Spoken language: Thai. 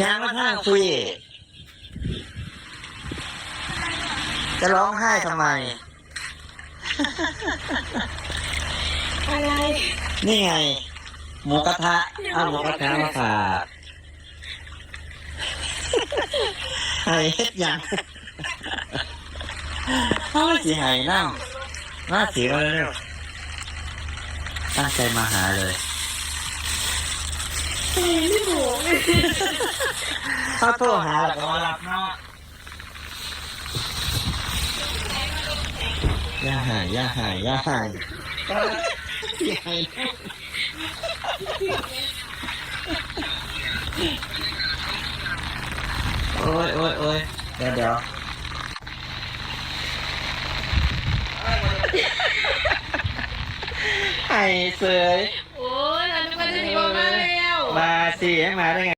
ยางมาทางคุยจะร้องไห้ทำไม อะไร นี่ไง หมูกระทะเอาหมูกระทะมาฝากไห้เฮ็ดหยังเขาไม่สิไห้นั่งมาสีมาเร็วๆตั้งใจมาหาเลยพี่หมู เขาโทรหาแล้วก็มารับเนาะอย่าหายอย่าหายอย่าหายอย่าหายโอ้ยโอ้ยโอ้ยเดี๋ยวเดี๋ยวไอ้เสยโอ้ยอันนี้มันจะมีมาแล้ว มาสิให้มาได้ไง